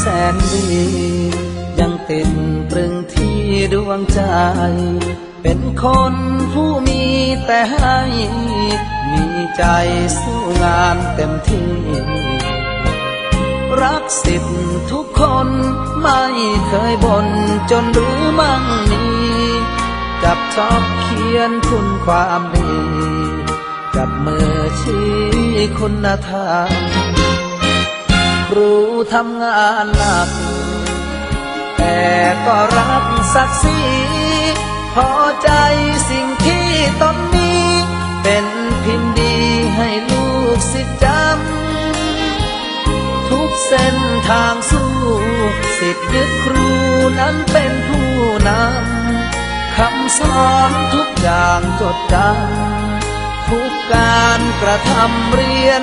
แสนดี ยังติดตรึงที่ดวงใจ เป็นคนผู้มีแต่ให้ มีใจสู้งานเต็มที่ รักสิทธิ์ทุกคนไม่เคยบ่นจนรู้มั่งมีจับชอบเขียนคุณความดี จับมือชี้คุณธรรม รูทำงานหนัก แต่ก็รักศักดิ์ศรีพอใจสิ่งที่ตนมีเป็นพิมพ์ดีให้ลูกศิจำทุกเส้นทางสู้สิทธิ์ยึดครูนั้นเป็นผู้นำคำสอนทุกอย่างจดจำทุกการกระทำเรียน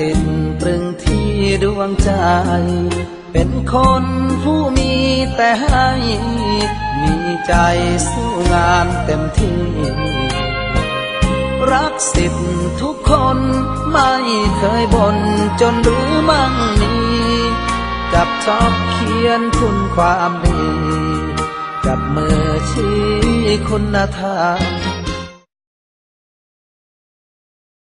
ติดตรึงที่ดวงใจ เป็นคนผู้มีแต่ให้ มีใจสู้งานเต็มที่ รักสิทธิ์ทุกคนไม่เคยบ่นจนรู้มั่งมีจับชอบเขียนคุณความดี จับมือชี้คุณธรรม